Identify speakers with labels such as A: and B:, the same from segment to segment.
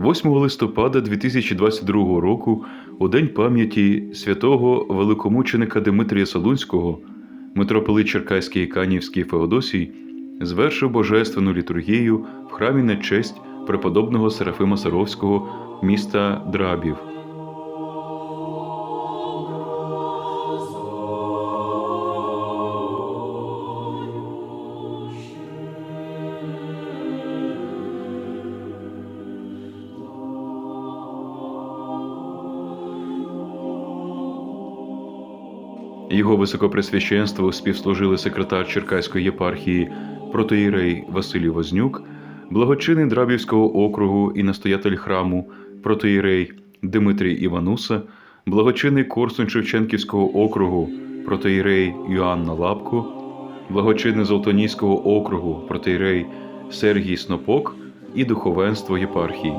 A: 8 листопада 2022 року, у день пам'яті святого великомученика Димитрія Солунського, митрополит Черкаський і Канівський Феодосій звершив божественну літургію в храмі на честь преподобного Серафима Саровського міста Драбів. Його високопресвященству співслужили секретар Черкаської єпархії протоїрей Василій Вознюк, благочинний Драбівського округу і настоятель храму протоїрей Дмитрій Івануса, благочинний Корсунь Шевченківського округу протоїрей Йоанна Лапко, благочинний Золотоніського округу протоїрей Сергій Снопок і духовенство єпархії.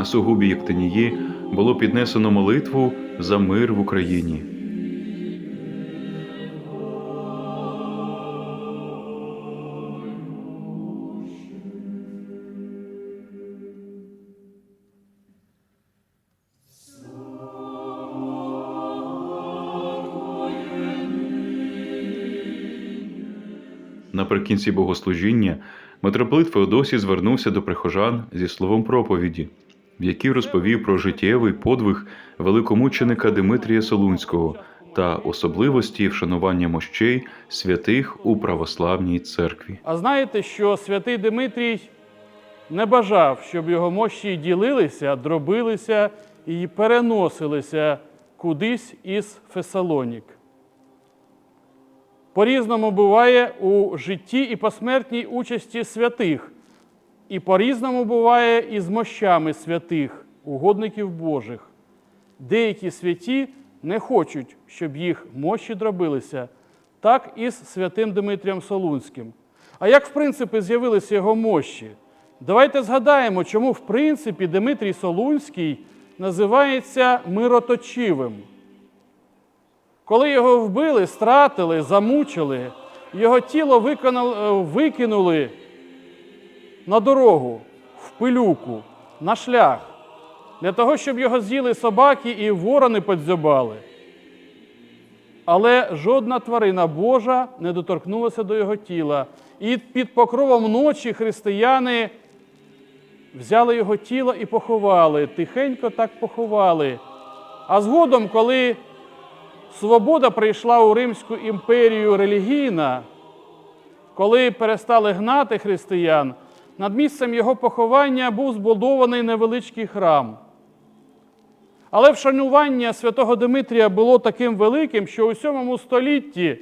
A: На сугубі Єктинії було піднесено молитву за мир в Україні. Наприкінці богослужіння митрополит Феодосій звернувся до прихожан зі словом проповіді, в якій розповів про життєвий подвиг великомученика Димитрія Солунського та особливості вшанування мощей святих у православній церкві.
B: А знаєте, що святий Димитрій не бажав, щоб його мощі ділилися, дробилися і переносилися кудись із Фесалонік. По-різному буває у житті і посмертній участі святих, і по-різному буває і з мощами святих, угодників Божих. Деякі святі не хочуть, щоб їх мощі дробилися, так і з святим Дмитрієм Солунським. А як, в принципі, з'явилися його мощі? Давайте згадаємо, чому, в принципі, Дмитрій Солунський називається мироточивим. Коли його вбили, стратили, замучили, його тіло викинули на дорогу, в пилюку, на шлях, для того, щоб його з'їли собаки і ворони подзьобали. Але жодна тварина Божа не доторкнулася до його тіла. І під покровом ночі християни взяли його тіло і поховали, тихенько так поховали. А згодом, коли свобода прийшла у Римську імперію релігійна, коли перестали гнати християн, над місцем його поховання був збудований невеличкий храм. Але вшанування святого Димитрія було таким великим, що у сьомому столітті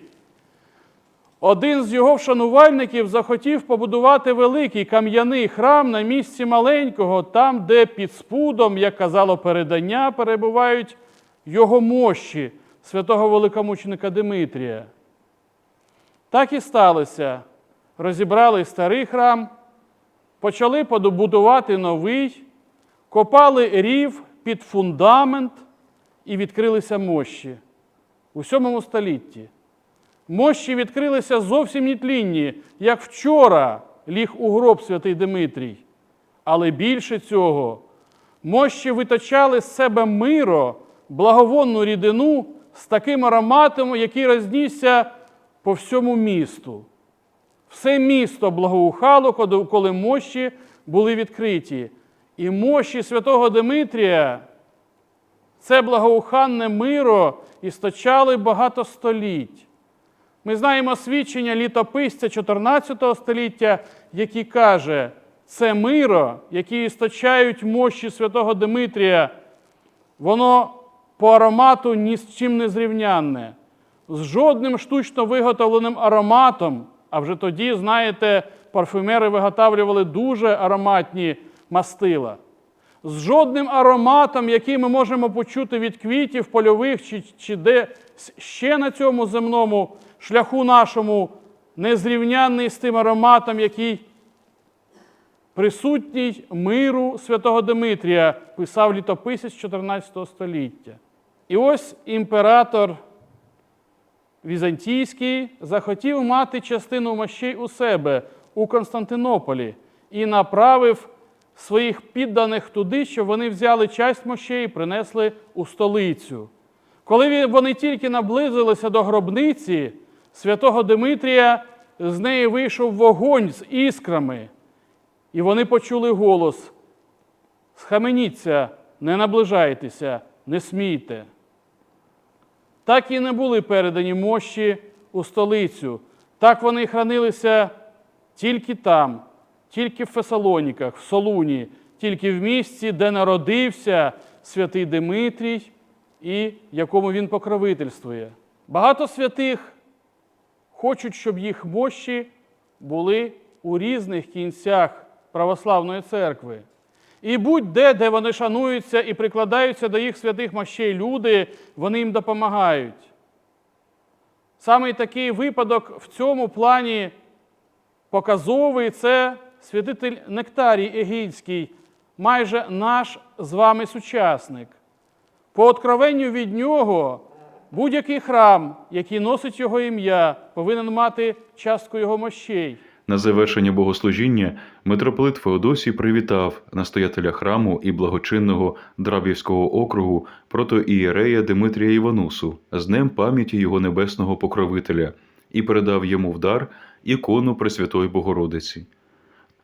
B: один з його вшанувальників захотів побудувати великий кам'яний храм на місці маленького, там, де під спудом, як казало передання, перебувають його мощі святого великомученика Димитрія. Так і сталося. Розібрали старий храм, почали будувати новий, копали рів під фундамент і відкрилися мощі у сьомому столітті. Мощі відкрилися зовсім нетлінні, як вчора ліг у гроб святий Димитрій. Але більше цього, мощі виточали з себе миро, благовонну рідину з таким ароматом, який рознісся по всьому місту. Все місто благоухало, коли- мощі були відкриті. І мощі святого Димитрія це благоуханне миро істочали багато століть. Ми знаємо свідчення літописця 14 століття, який каже, це миро, яке істочають мощі святого Димитрія, воно по аромату ні з чим не зрівнянне, з жодним штучно виготовленим ароматом. А вже тоді, знаєте, парфюмери виготовлювали дуже ароматні мастила. з жодним ароматом, який ми можемо почути від квітів польових чи, чи де ще на цьому земному шляху нашому, незрівнянний з тим ароматом, який присутній миру святого Димитрія, писав літописець 14 століття. І ось імператор Візантійський захотів мати частину мощей у себе у Константинополі і направив своїх підданих туди, щоб вони взяли часть мощей і принесли у столицю. Коли вони тільки наблизилися до гробниці святого Димитрія, з неї вийшов вогонь з іскрами, і вони почули голос: Схаменіться, не наближайтеся, не смійте. Так і не були передані мощі у столицю. Так вони хранилися тільки там, тільки в Фесалоніках, в Солуні, тільки в місці, де народився святий Димитрій і якому він покровительствує. Багато святих хочуть, щоб їх мощі були у різних кінцях православної церкви. І будь-де, де вони шануються і прикладаються до їх святих мощей люди, вони їм допомагають. Саме такий випадок в цьому плані показовий це святитель Нектарій Егійський, майже наш з вами сучасник. По откровенню від нього будь-який храм, який носить його ім'я, повинен мати частку його мощей.
A: На завершення богослужіння митрополит Феодосій привітав настоятеля храму і благочинного Драбівського округу протоієрея Димитрія Іванусу з днем пам'яті його небесного покровителя і передав йому в дар ікону Пресвятої Богородиці.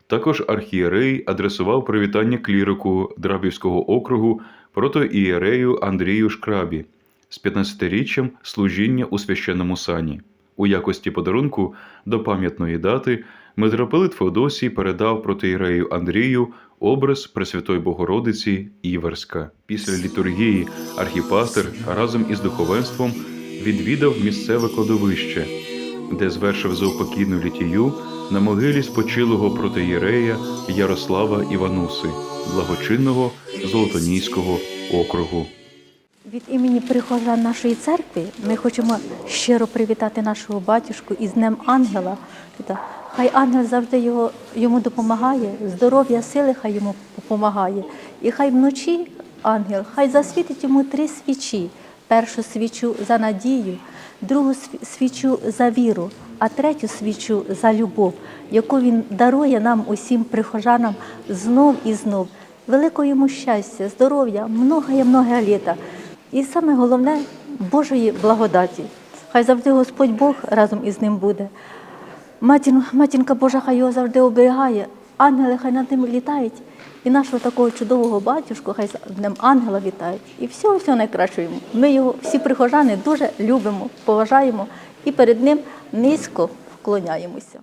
A: Також архієрей адресував привітання клірику Драбівського округу протоієрею Андрію Шкрабі з 15-річчям служіння у священному сані. У якості подарунку до пам'ятної дати митрополит Феодосій передав протиєрею Андрію образ Пресвятої Богородиці Іверська. Після літургії архіпастер разом із духовенством відвідав місцеве кладовище, де звершив заупокійну літію на могилі спочилого протиєрея Ярослава Івануси, благочинного Золотоніського округу.
C: Від імені прихожан нашої церкви ми хочемо щиро привітати нашого батюшку із Днем Ангела. Хай ангел завжди його, йому допомагає, здоров'я, сили хай йому допомагає. І хай вночі ангел, хай засвітить йому три свічі. Першу свічу за надію, другу свічу за віру, а третю свічу за любов, яку він дарує нам усім прихожанам знов і знов. Великого йому щастя, здоров'я, многое многое літа. І саме головне Божої благодаті. Хай завжди Господь Бог разом із ним буде. Матін, матінка Божа хай його завжди оберігає, ангели хай над ним літають. І нашого такого чудового батюшку, хай з днем ангела вітають. І всього всього найкращого йому. Ми його всі прихожани дуже любимо, поважаємо і перед ним низько вклоняємося.